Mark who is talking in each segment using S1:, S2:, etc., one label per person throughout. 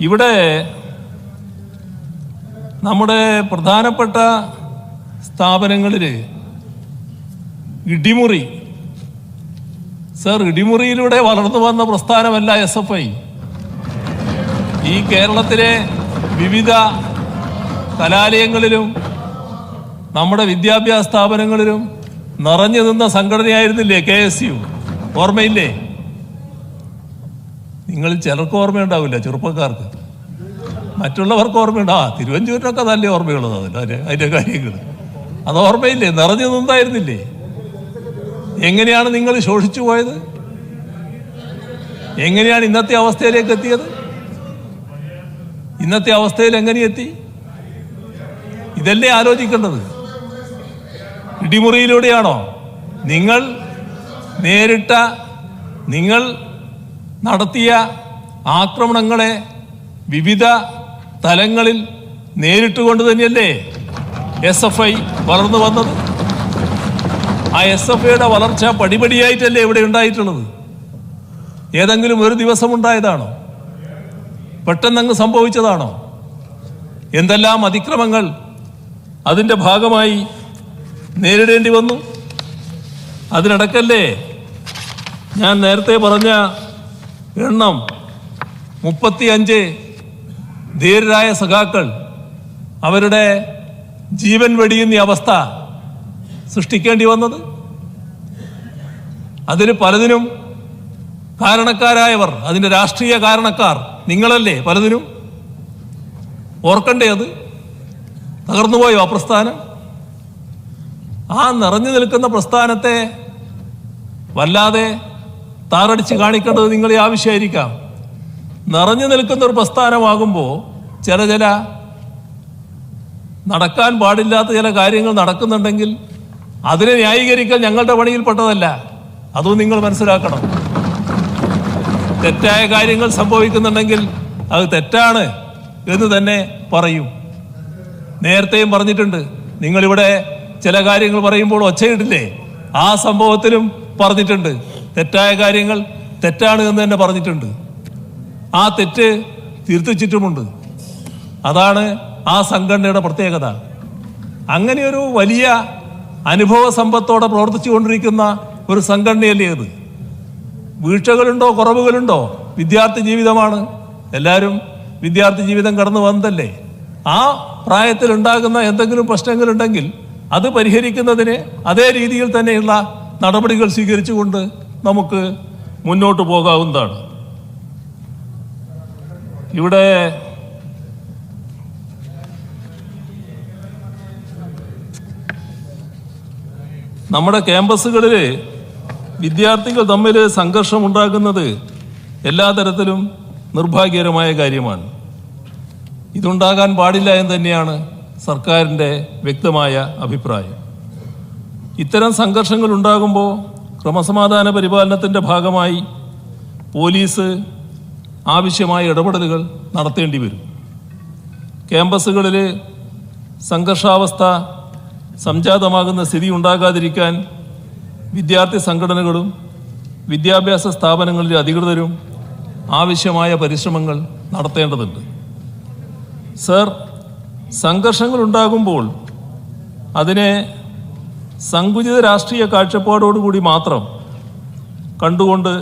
S1: ഇവിടെ നമ്മുടെ പ്രധാനപ്പെട്ട സ്ഥാപനങ്ങളിൽ ഇടിമുറി സർ ഇടിമുറിയിലൂടെ വളർന്നു വന്ന പ്രസ്ഥാനമല്ല എസ് എഫ് ഐ ഈ കേരളത്തിലെ വിവിധ കലാലയങ്ങളിലും നമ്മുടെ വിദ്യാഭ്യാസ സ്ഥാപനങ്ങളിലും നിറഞ്ഞു നിന്ന സംഘടനയായിരുന്നില്ലേ കെ എസ് യു ഓർമ്മയില്ലേ? നിങ്ങൾ ചിലർക്ക് ഓർമ്മയുണ്ടാവില്ല ചെറുപ്പക്കാർക്ക്. മറ്റുള്ളവർക്ക് ഓർമ്മയുണ്ട്. ആ തിരുവഞ്ചൂരിനൊക്കെ നല്ല ഓർമ്മയുള്ളത് അതിൽ അതിന്റെ അതിന്റെ കാര്യങ്ങൾ അത് ഓർമ്മയില്ലേ? നിറഞ്ഞു നിന്നായിരുന്നില്ലേ? എങ്ങനെയാണ് നിങ്ങൾ ശോഷിച്ചു പോയത്? എങ്ങനെയാണ് ഇന്നത്തെ അവസ്ഥയിലേക്ക് എത്തിയത്? ഇന്നത്തെ അവസ്ഥയിൽ എങ്ങനെയെത്തി? ഇതല്ലേ ആലോചിക്കേണ്ടത്? ഇടിമുറിയിലൂടെയാണോ? നിങ്ങൾ നേരിട്ട നിങ്ങൾ നടത്തിയ ആക്രമണങ്ങളെ വിവിധ തലങ്ങളിൽ നേരിട്ടുകൊണ്ട് തന്നെയല്ലേ എസ് എഫ് ഐ വളർന്നു വന്നത്? ആ എസ് എഫ് ഐയുടെ വളർച്ച പടിപടിയായിട്ടല്ലേ ഇവിടെ ഉണ്ടായിട്ടുള്ളത്? ഏതെങ്കിലും ഒരു ദിവസം ഉണ്ടായതാണോ പെട്ടെന്നങ്ങ് സംഭവിച്ചതാണോ? എന്തെല്ലാം അതിക്രമങ്ങൾ അതിന്റെ ഭാഗമായി നേരിടേണ്ടി വന്നു? അതിനടക്കല്ലേ ഞാൻ നേരത്തെ പറഞ്ഞ എണ്ണം മുപ്പത്തിയഞ്ച് ധീരരായ സഖാക്കൾ അവരുടെ ജീവൻ വെടിയുന്ന അവസ്ഥ സൃഷ്ടിക്കേണ്ടി വന്നത്. അതിന് പലതിനും കാരണക്കാരായവർ അതിന്റെ രാഷ്ട്രീയ കാരണക്കാർ നിങ്ങളല്ലേ പലതിനും? ഓർക്കണ്ടേ അത്? തകർന്നുപോയോ ആ പ്രസ്ഥാനം? ആ നിറഞ്ഞു നിൽക്കുന്ന പ്രസ്ഥാനത്തെ വല്ലാതെ താറടിച്ച് കാണിക്കേണ്ടത് നിങ്ങളെ ആവശ്യമായിരിക്കാം. നിറഞ്ഞു നിൽക്കുന്ന ഒരു പ്രസ്ഥാനമാകുമ്പോൾ ചില ചില നടക്കാൻ പാടില്ലാത്ത ചില കാര്യങ്ങൾ നടക്കുന്നുണ്ടെങ്കിൽ അതിനെ ന്യായീകരിക്കാൻ ഞങ്ങളുടെ പണിയിൽപ്പെട്ടതല്ല. അതും നിങ്ങൾ മനസ്സിലാക്കണം. തെറ്റായ കാര്യങ്ങൾ സംഭവിക്കുന്നുണ്ടെങ്കിൽ അത് തെറ്റാണ് എന്ന് തന്നെ പറയും. നേരത്തെയും പറഞ്ഞിട്ടുണ്ട്. നിങ്ങളിവിടെ ചില കാര്യങ്ങൾ പറയുമ്പോൾ ഒച്ചയിട്ടില്ലേ ആ സംഭവത്തിലും പറഞ്ഞിട്ടുണ്ട്. തെറ്റായ കാര്യങ്ങൾ തെറ്റാണ് എന്ന് തന്നെ പറഞ്ഞിട്ടുണ്ട്. ആ തെറ്റ് തിരുത്തിച്ചിട്ടുമുണ്ട്. അതാണ് ആ സംഘടനയുടെ പ്രത്യേകത. അങ്ങനെയൊരു വലിയ അനുഭവ സമ്പത്തോടെ പ്രവർത്തിച്ചുകൊണ്ടിരിക്കുന്ന ഒരു സംഘടനയല്ലേ അത് വീഴ്ചകളുണ്ടോ കുറവുകളുണ്ടോ? വിദ്യാർത്ഥി ജീവിതമാണ്. എല്ലാവരും വിദ്യാർത്ഥി ജീവിതം കടന്നു വന്നതല്ലേ? ആ പ്രായത്തിൽ ഉണ്ടാകുന്ന എന്തെങ്കിലും പ്രശ്നങ്ങളുണ്ടെങ്കിൽ അത് പരിഹരിക്കുന്നതിന് അതേ രീതിയിൽ തന്നെയുള്ള നടപടികൾ സ്വീകരിച്ചുകൊണ്ട് നമുക്ക് മുന്നോട്ട് പോകാവുന്നതാണ്. ഇവിടെ നമ്മുടെ ക്യാമ്പസുകളിൽ വിദ്യാർത്ഥികൾ തമ്മിൽ സംഘർഷം ഉണ്ടാകുന്നത് എല്ലാ തരത്തിലും നിർഭാഗ്യകരമായ കാര്യമാണ്. ഇതുണ്ടാകാൻ പാടില്ല എന്ന് തന്നെയാണ് സർക്കാരിന്റെ വ്യക്തമായ അഭിപ്രായം. ഇത്തരം സംഘർഷങ്ങൾ ഉണ്ടാകുമ്പോൾ ക്രമസമാധാന പരിപാലനത്തിന്റെ ഭാഗമായി പോലീസ് ആവശ്യമായ ഇടപെടലുകൾ നടത്തേണ്ടി വരും. ക്യാമ്പസുകളിൽ സംഘർഷാവസ്ഥ സംജാതമാകുന്ന സ്ഥിതി ഉണ്ടാകാതിരിക്കാൻ വിദ്യാർത്ഥി സംഘടനകളും വിദ്യാഭ്യാസ സ്ഥാപനങ്ങളിലെ അധികൃതരും ആവശ്യമായ പരിശ്രമങ്ങൾ നടത്തേണ്ടതുണ്ട്. സർ സംഘർഷങ്ങൾ ഉണ്ടാകുമ്പോൾ അതിനെ സങ്കുചിത രാഷ്ട്രീയ കാഴ്ചപ്പാടോടുകൂടി മാത്രം കണ്ടുകൊണ്ട്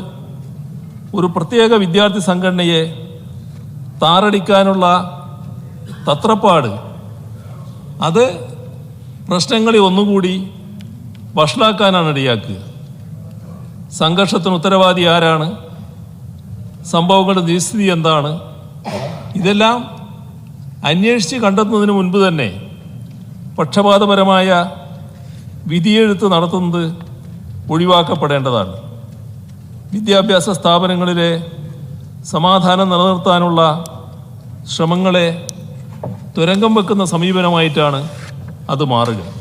S1: ഒരു പ്രത്യേക വിദ്യാർത്ഥി സംഘടനയെ താറടിക്കാനുള്ള തത്രപ്പാട് അത് പ്രശ്നങ്ങളെ ഒന്നുകൂടി വഷളാക്കാനാണ് ഇടയാക്കുക. സംഘർഷത്തിന് ഉത്തരവാദി ആരാണ്? സംഭവങ്ങളുടെ നിസ്ഥിതി എന്താണ്? ഇതെല്ലാം അന്വേഷിച്ച് കണ്ടെത്തുന്നതിന് മുൻപ് തന്നെ പക്ഷപാതപരമായ വിധിയെഴുത്ത് നടത്തുന്നത് ഒഴിവാക്കപ്പെടേണ്ടതാണ്. വിദ്യാഭ്യാസ സ്ഥാപനങ്ങളിലെ സമാധാനം നിലനിർത്താനുള്ള ശ്രമങ്ങളെ തുരങ്കം വെക്കുന്ന സമീപനമായിട്ടാണ് അത് മാറുക.